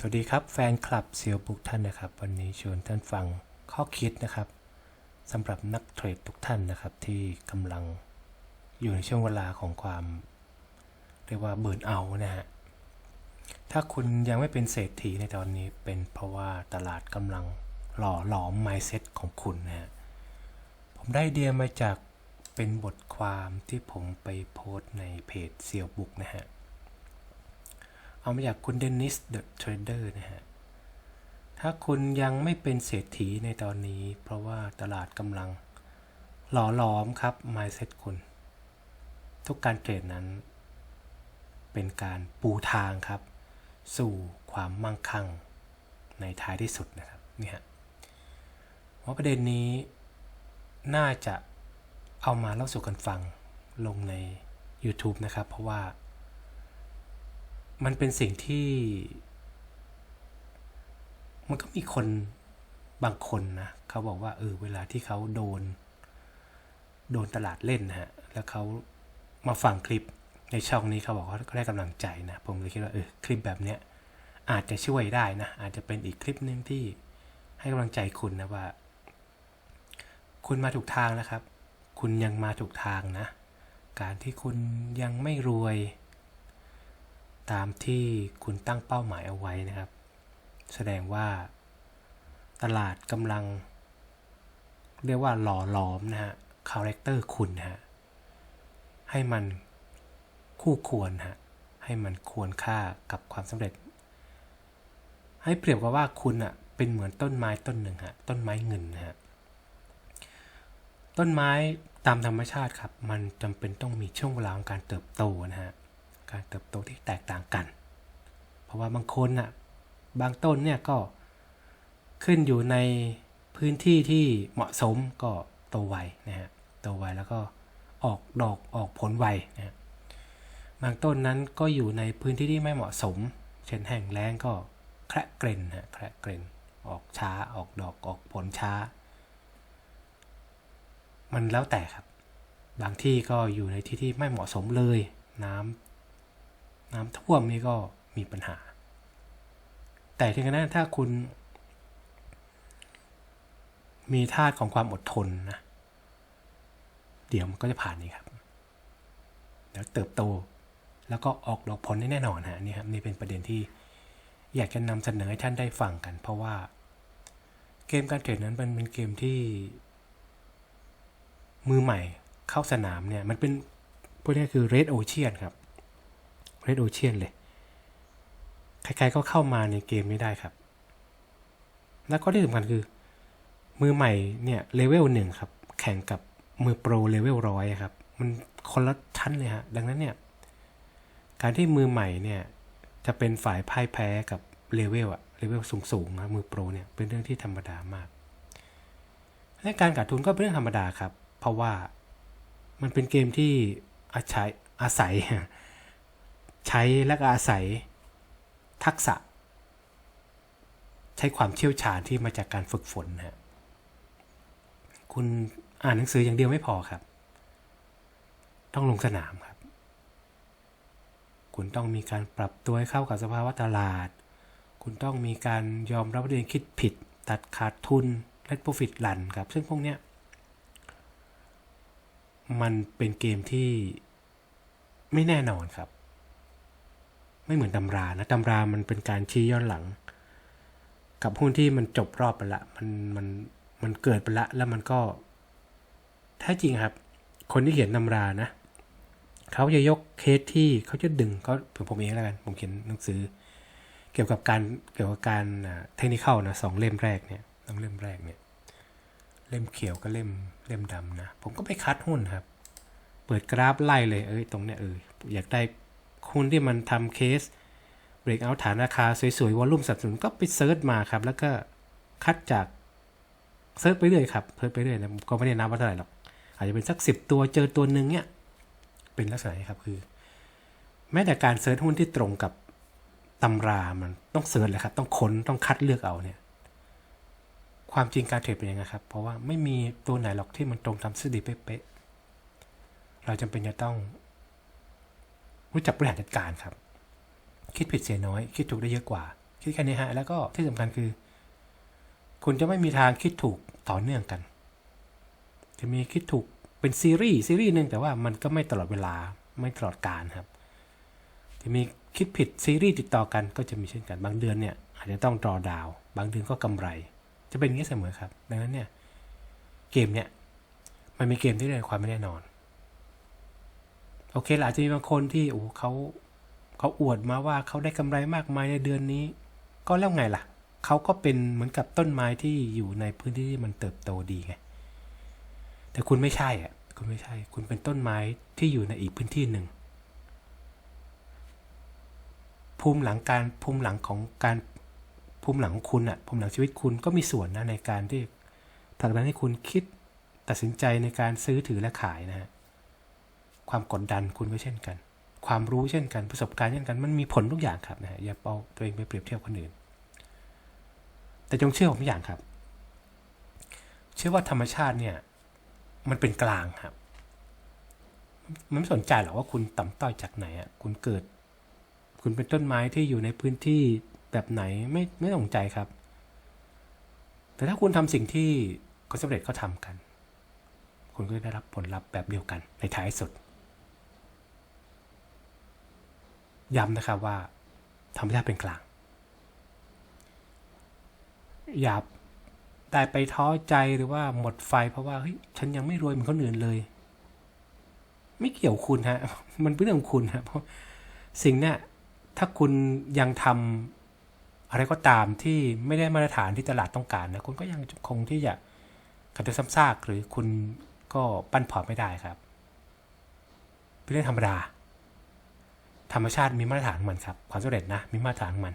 สวัสดีครับแฟนคลับเซียวบุกท่านนะครับ วันนี้ชวนท่านฟังข้อคิดนะครับสำหรับนักเทรดทุกท่านนะครับ ที่กำลังอยู่ในช่วงเวลาของความ เรียกว่าเบิร์นเอานะฮะถ้าคุณยังไม่เป็นเศรษฐีในตอนนี้เป็นเพราะว่าตลาดกำลังหล่อหลอม mindset ของคุณนะฮะผมได้ไอเดียมาจากเป็นบทความที่ผมไปโพสต์ในเพจเซียวบุกนะฮะ เอามาจากคุณเดนิสเดอะเทรดเดอร์นะฮะ ถ้าคุณยังไม่เป็นเศรษฐีในตอนนี้ เพราะว่าตลาดกำลังหล่อหลอมครับ mindset คุณ ทุกการเทรดนั้น เป็นการปูทางครับ สู่ความมั่งคั่งในท้ายที่สุดนะครับนี่ฮะเพราะประเด็นนี้น่าจะเอามาเล่าสู่กันฟังลงใน YouTube นะครับ เพราะว่า มันเป็นสิ่งที่ มันก็มีคนบางคนนะเขาบอกว่าเออเวลาที่เขาโดน โดนตลาดเล่นนะฮะ แล้วเขามาฟังคลิปในช่องนี้เขาบอกว่าเขาได้กำลังใจนะ ผมเลยคิดว่าเออคลิปแบบเนี้ยอาจจะช่วยได้นะ อาจจะเป็นอีกคลิปหนึ่งที่ให้กำลังใจคุณนะว่า คุณมาถูกทางนะครับ คุณยังมาถูกทางนะ การที่คุณยังไม่รวย ตามที่คุณตั้งเป้าหมายเอาไว้นะครับ แสดงว่า ตลาดกำลัง เรียกว่าหล่อหลอมนะฮะคาแรคเตอร์คุณฮะให้มันคู่ควรฮะให้มันควรค่ากับความสำเร็จ ให้เปรียบกับว่าคุณอะเป็นเหมือนต้นไม้ต้นหนึ่งฮะต้นไม้เงินฮะต้นไม้ตามธรรมชาติครับ มันจำเป็นต้องมีช่วงเวลาของการเติบโตนะฮะ การเติบโตที่แตกต่างกัน เพราะว่าบางคนน่ะบางต้นเนี่ยก็ขึ้นอยู่ในพื้นที่ที่เหมาะสมก็โตไวนะฮะโตไวแล้วก็ออกดอกออกผลไวนะฮะบางต้นนั้นก็อยู่ในพื้นที่ที่ไม่เหมาะสม เช่นแห้งแล้งก็แคระเกรนฮะแคระเกรนออกช้าออกดอกออกผลช้า มันแล้วแต่ครับ บางที่ก็อยู่ในที่ที่ไม่เหมาะสมเลย น้ำ น้ำท่วมนี่ก็มีปัญหา แต่ถึงนั้นถ้าคุณ มีธาตุของความอดทนนะ เดี๋ยวมันก็จะผ่านนี่ครับ เดี๋ยวเติบโต แล้วก็ออกดอกผลได้แน่นอนฮะนี่ครับนี่เป็นประเด็นที่อยากจะนำเสนอให้ท่านได้ฟังกัน เพราะว่าเกมการเทรดนั้นมันเป็นเกมที่ มือใหม่เข้าสนามเนี่ย มันเป็นพวกนี้คือ Red Ocean ครับ Red Ocean เลย ใครๆก็เข้ามาในเกมนี้ได้ครับ แล้วก็ที่สำคัญคือ มือใหม่เนี่ยเลเวลหนึ่งครับ แข่งกับมือโปรเลเวลร้อยครับ มันคนละชั้นเลยฮะ ดังนั้นเนี่ย การที่มือใหม่เนี่ยจะเป็นฝ่ายพ่ายแพ้กับเลเวลอะเลเวลสูงๆนะมือโปรเนี่ยเป็นเรื่องที่ธรรมดามากและการขาดทุนก็เป็นเรื่องธรรมดาครับ เพราะว่ามันเป็นเกมที่อาศัยอาศัย ใช้และก็อาศัย ทักษะ ใช้ความเชี่ยวชาญที่มาจากการฝึกฝนนะฮะคุณอ่านหนังสืออย่างเดียวไม่พอครับ ต้องลงสนามครับ คุณต้องมีการปรับตัวให้เข้ากับสภาวะตลาด คุณต้องมีการยอมรับว่าตัวเองคิดผิด ตัดขาดทุนและ profit ลันครับ ซึ่งพวกเนี้ยมันเป็นเกมที่ไม่แน่นอนครับ ไม่เหมือนตำรานะตำรามันเป็นการชี้ย้อนหลัง กับหุ้นที่มันจบรอบไปละมันมันมันเกิดไปละแล้วมันก็แท้จริงครับ คนที่เขียนตำรานะเขาจะยกเคสที่เขาจะดึงเขาผมผมเองแล้วกัน ผมเขียนหนังสือ เกี่ยวกับการเกี่ยวกับการเทคนิคเข้านะสองเล่มแรกเนี่ยสองเล่มแรกเนี่ยเล่มเขียวกับเล่มเล่มดำนะ ผมก็ไปคัดหุ้นครับ เปิดกราฟไล่เลย เอ้ยตรงเนี้ยเอออยากได้ หุ้นที่มันทำเคสเบรกเอาฐานราคาสวยๆวอลลุ่มสัดส่วนก็ไปเซิร์ชมาครับ แล้วก็คัดจากเซิร์ชไปเรื่อยครับเพิ่มไปเรื่อยนะก็ไม่ได้นับว่าเท่าไหร่หรอกอาจจะเป็นสักสิบตัวเจอตัวหนึ่งเนี่ยเป็นลักษณะครับคือ แม้แต่การเซิร์ชหุ้นที่ตรงกับตำรามันต้องเซิร์ชเลยครับ ต้องค้นต้องคัดเลือกเอาเนี่ย ความจริงการเทรดเป็นยังไงครับ เพราะว่าไม่มีตัวไหนหรอกที่มันตรงตามทฤษฎีเป๊ะๆเราจำเป็นจะต้อง รู้จักบริหารจัดการครับ คิดผิดเสียน้อย คิดถูกได้เยอะกว่า คิดแค่นี้ฮะ แล้วก็ที่สำคัญคือ คุณจะไม่มีทางคิดถูกต่อเนื่องกัน จะมีคิดถูกเป็นซีรีส์ซีรีส์หนึ่งแต่ว่ามันก็ไม่ตลอดเวลาไม่ตลอดการครับ จะมีคิดผิดซีรีส์ติดต่อกันก็จะมีเช่นกันบางเดือนเนี่ยอาจจะต้องรอดาว บางเดือนก็กำไร จะเป็นอย่างนี้เสมอครับ ดังนั้นเนี่ยเกมเนี่ยมันมีเกมที่เรื่องความไม่แน่นอน โอเคละอาจจะมีบางคนที่โอ้เขาเขาอวดมาว่าเขาได้กำไรมากมายในเดือนนี้ ก็แล้วไงล่ะ เขาก็เป็นเหมือนกับต้นไม้ที่อยู่ในพื้นที่ที่มันเติบโตดีไง แต่คุณไม่ใช่อะ คุณไม่ใช่ คุณเป็นต้นไม้ที่อยู่ในอีกพื้นที่หนึ่ง ภูมิหลังการภูมิหลังของการภูมิหลังของคุณอะภูมิหลังชีวิตคุณก็มีส่วนนะในการที่ผลักดันให้คุณคิดตัดสินใจในการซื้อถือและขายนะฮะ ความกดดันคุณก็เช่นกัน ความรู้เช่นกันประสบการณ์เช่นกัน มันมีผลทุกอย่างครับนะฮะอย่าเอาตัวเองไปเปรียบเทียบคนอื่น แต่จงเชื่อผมอย่างครับ เชื่อว่าธรรมชาติเนี่ย มันเป็นกลางครับ มันไม่สนใจหรอกว่าคุณต่ำต้อยจากไหนอะคุณเกิด คุณเป็นต้นไม้ที่อยู่ในพื้นที่แบบไหนไม่ไม่สนใจครับ แต่ถ้าคุณทำสิ่งที่คนสำเร็จเขาทำกัน คุณก็จะได้รับผลลัพธ์แบบเดียวกันในท้ายสุด ย้ำนะครับว่าธรรมชาติเป็นกลาง อย่าได้ไปท้อใจหรือว่าหมดไฟ เพราะว่าเฮ้ยฉันยังไม่รวยเหมือนคนอื่นเลย ไม่เกี่ยวคุณฮะ มันเป็นเรื่องของคุณฮะเพราะสิ่งเนี้ยถ้าคุณยังทำอะไรก็ตามที่ไม่ได้มาตรฐานที่ตลาดต้องการนะคุณก็ยังคงที่จะกระตุ้นซ้ำซากหรือคุณก็ปั้นพอไม่ได้ครับเป็นเรื่องธรรมดา ธรรมชาติมีมาตรฐานของมันครับ ความสำเร็จนะมีมาตรฐานของมัน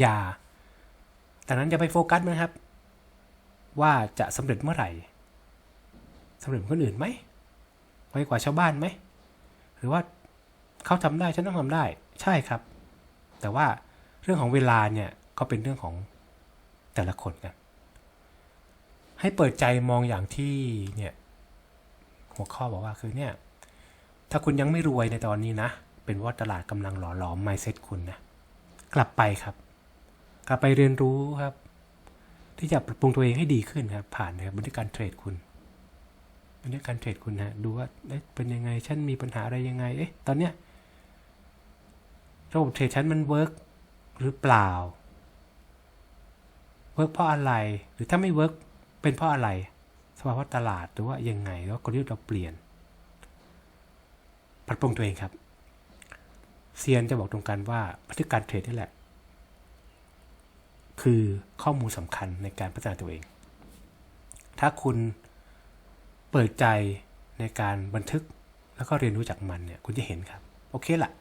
อย่าแต่นั้นอย่าไปโฟกัสนะครับ ว่าจะสำเร็จเมื่อไหร่สำเร็จคนอื่นไหมไวกว่าชาวบ้านไหมหรือว่าเขาทำได้ฉันต้องทำได้ ใช่ครับ แต่ว่าเรื่องของเวลาเนี่ยก็เป็นเรื่องของแต่ละคนกัน ให้เปิดใจมองอย่างที่เนี่ยหัวข้อบอกว่าคือเนี่ยถ้าคุณยังไม่รวยในตอนนี้นะ เป็นว่าตลาดกำลังหล่อหลอมไมเซ็ตคุณนะ กลับไปครับ กลับไปเรียนรู้ครับ ที่จะปรับปรุงตัวเองให้ดีขึ้นครับ ผ่านนะครับบันทึการเทรดคุณบันทึการเทรดคุณนะดูว่าเอ๊ะเป็นยังไงฉันมีปัญหาอะไรยังไงเอ๊ะตอนเนี้ยระบบเทรดฉันมันเวิร์กหรือเปล่าเวิร์กเพราะอะไร หรือถ้าไม่เวิร์กเป็นเพราะอะไร สภาวะตลาดหรือว่ายังไงแล้วกลยุทธ์เราเปลี่ยน ปรับปรุงตัวเองครับ เซียนจะบอกตรงกันว่าบันทึกการเทรดนี่แหละ คือข้อมูลสำคัญในการพัฒนาตัวเอง ถ้าคุณเปิดใจในการบันทึกแล้วก็เรียนรู้จากมันเนี่ย คุณจะเห็นครับ โอเคละ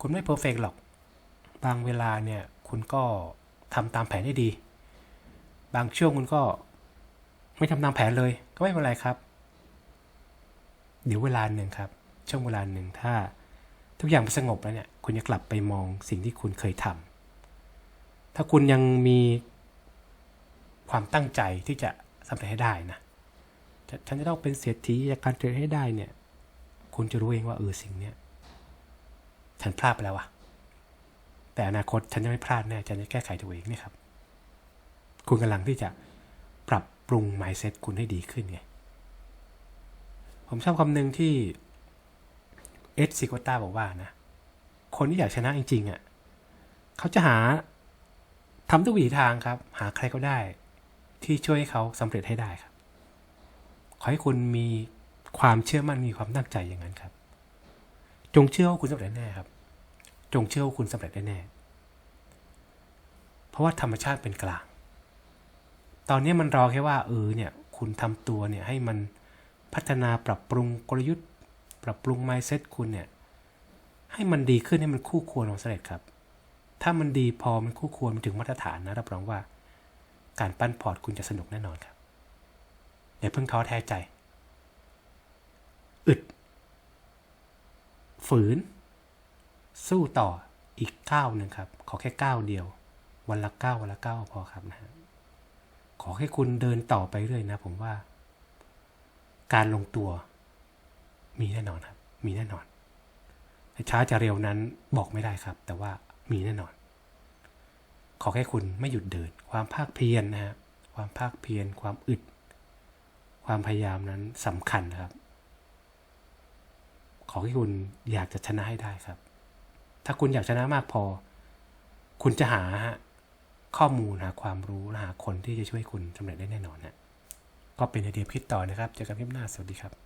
คุณไม่เพอร์เฟกหรอก บางเวลาเนี่ย คุณก็ทำตามแผนได้ดี บางช่วงคุณก็ไม่ทำตามแผนเลย ก็ไม่เป็นไรครับ เดี๋ยวเวลาหนึ่งครับ ช่วงเวลาหนึ่งถ้า ทุกอย่างสงบแล้วเนี่ยคุณจะกลับไปมองสิ่งที่คุณเคยทำถ้าคุณยังมีความตั้งใจที่จะสำเร็จให้ได้นะฉันจะต้องเป็นเศรษฐีจากการเทรดให้ได้เนี่ย คุณจะรู้เองว่าเออสิ่งเนี้ยฉันพลาดไปแล้ววะแต่อนาคตฉันจะไม่พลาดแน่ฉันจะแก้ไขตัวเองนี่ครับ คุณกำลังที่จะปรับปรุง mindset คุณให้ดีขึ้นไง ผมชอบคำหนึ่งที่ เอสซิโกต้าบอกว่านะคนที่อยากชนะจริงๆอะเขาจะหาทำทุกวิถีทางครับ หาใครก็ได้ ที่ช่วยให้เขาสำเร็จให้ได้ครับ ขอให้คุณมีความเชื่อมั่นมีความตั้งใจอย่างนั้นครับ จงเชื่อว่าคุณสำเร็จแน่ครับ จงเชื่อว่าคุณสำเร็จแน่เพราะว่าธรรมชาติเป็นกลาง ตอนนี้มันรอแค่ว่าเออเนี่ย คุณทำตัวเนี่ยให้มันพัฒนาปรับปรุงกลยุทธ์ ปรับปรุง mindset คุณเนี่ย ให้มันดีขึ้นให้มันคู่ควรของสำเร็จครับ ถ้ามันดีพอมันคู่ควรมันถึงมาตรฐานนะรับรองว่า การปั้นพอร์ตคุณจะสนุกแน่นอนครับอย่าเพิ่งท้อแท้ใจ อึด ฝืน สู้ต่ออีกก้าวหนึ่งครับ ขอแค่ก้าวเดียว วันละก้าววันละก้าวพอครับนะฮะขอให้คุณเดินต่อไปเรื่อยนะ ผมว่า การลงตัว มีแน่นอนครับ มีแน่นอนช้าจะเร็วนั้นบอกไม่ได้ครับ แต่ว่ามีแน่นอน ขอแค่คุณไม่หยุดเดิน ความภาคเพียรนะฮะความภาคเพียร ความอึด ความพยายามนั้นสำคัญครับ ขอให้คุณอยากจะชนะให้ได้ครับ ถ้าคุณอยากชนะมากพอ คุณจะหาข้อมูลหาความรู้หาคนที่จะช่วยคุณสำเร็จได้แน่นอนฮะก็เป็นไอเดียคิดต่อนะครับ เจอกันคลิปหน้า สวัสดีครับ